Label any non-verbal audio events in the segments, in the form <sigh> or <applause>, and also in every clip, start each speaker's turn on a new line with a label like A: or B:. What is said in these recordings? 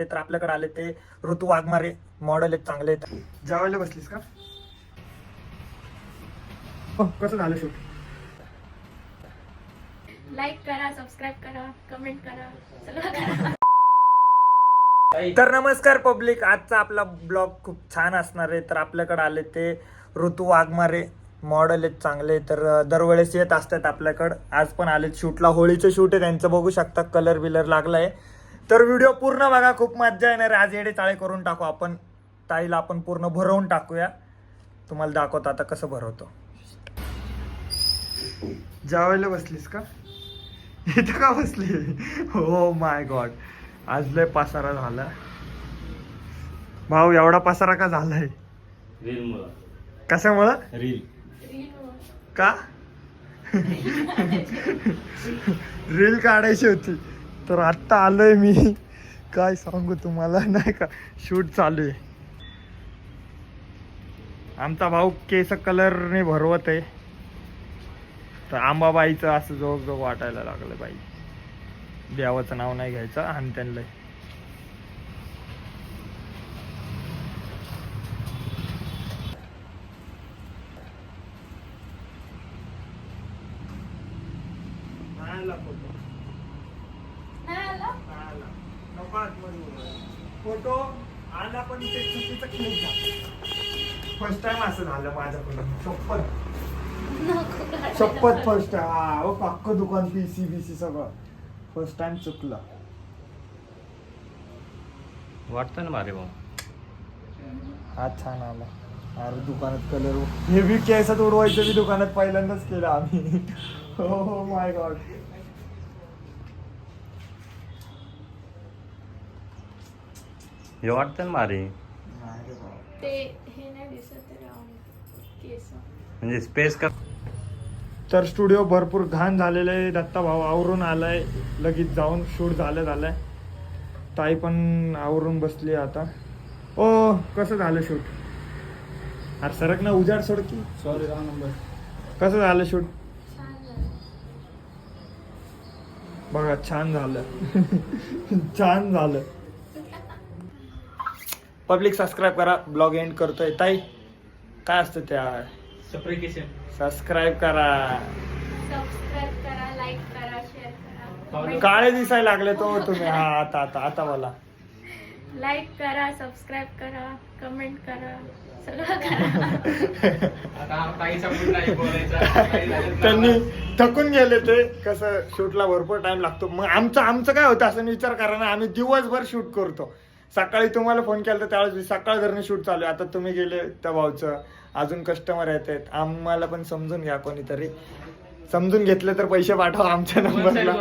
A: ते तर आपल्याकडे आले ते ऋतू वाघमारे मॉडेल आहेत चांगले आहेत. जेवायला बसलीस का? हो, कसं झालं शूट
B: लाईक करा सबस्क्राईब करा कमेंट करा सगळं करा.
A: तर नमस्कार पब्लिक आजचा आपला ब्लॉग खूप छान असणार आहे. तर आपल्याकडे आले ते ऋतू वाघमारे मॉडेल आहेत चांगले तर दरवेळेस येत असतात आपल्याकडं. आज पण आलेत शूटला होळीचं शूट आहे त्यांचं बघू शकता. कलर बिलर लागलाय. तर व्हिडिओ पूर्ण बघा खूप मज्जा येणार आज येडे चाळे करून टाकू आपण. ताईला आपण पूर्ण भरवून टाकूया. तुम्हाला दाखवतो आता कसं भरवतो. जेवायला बसलीस का? इथं का बसली? हो माय गॉड आज लय पसारा झाला. भाऊ एवढा पसारा का झालाय?
C: रील मुळे.
A: कशामुळं?
C: रील
A: का? <laughs> रील काढायची होती. तर आत्ता आलोय मी. काय सांगू तुम्हाला नाही का? शूट चालू आहे. आमचा भाऊ केस कलरने भरवत आहे. तर आंबाबाईचं असं जोग जोग वाटायला लागलं बाई. देवाचं नाव नाही घ्यायचं आणि त्यांना
B: नाही आला
A: फोटो आला पण ते चुकीचं क्लिक झालं. फर्स्ट टाइम असं झालं माझ्याकडून. शपथ. शपथ फर्स्ट टाइम हा ओ अख्खं दुकान पीसी बीसी सगळं. फर्स्ट टाइम चुकलं.
C: वाटतं ना मारे भाऊ.
A: हा छान आला. अरे दुकानात कलर हे बी केसात उडवायचं बी दुकानात पहिल्यांदाच केलं आम्ही. <laughs> हो हो माय गॉड
C: हे वाटतं ना मारे?
B: ते हे नाही दिसत आहे राव. केस.
C: म्हणजे स्पेस का
A: तर स्टुडिओ भरपूर घाण झालेलं आहे. दत्ता भाऊ आवरून आलाय. लगेच जाऊन शूट झालं झालंय. ताई पण आवरून बसली आता. ओ कसं झालं शूट अरे सरक ना उजाड सोड की.
D: सॉरी रॉंग नंबर
A: कसं झालं शूट
B: छान झालं.
A: बघा छान झालं. <laughs> छान झालं. पब्लिक सबस्क्राईब करा. ब्लॉग एंड करतोय. ताई काय असतं त्या?
D: सप्रिकेशन
A: सबस्क्राईब करा.
B: सबस्क्राईब करा लाईक करा शेअर करा. Comment
A: काळे दिसायला लागले तो तुम्ही. हा आता आता आता बोला.
B: लाईक करा सबस्क्राईब करा कमेंट करा सगळं करा.
D: आता काही समजून नाही बोलायचं.
A: त्यांनी थकून गेले ते. कसं शूटला भरपूर टाइम लागतो. मग आमचं आमचं काय होतं असं विचार करा ना. आम्ही दिवसभर शूट करतो. सकाळी तुम्हाला फोन केला तर त्यावेळेस सकाळ धरणं शूट चालू आहे. आता तुम्ही गेले त्या भाऊचं. अजून कस्टमर येत आहेत. आम्हाला पण समजून घ्या कोणीतरी. समजून घेतले तर पैसे पाठवा आमच्या नंबरला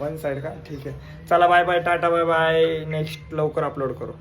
A: वन साईड का? ठीक आहे. चला bye bye Tata bye bye next लवकर अपलोड करू.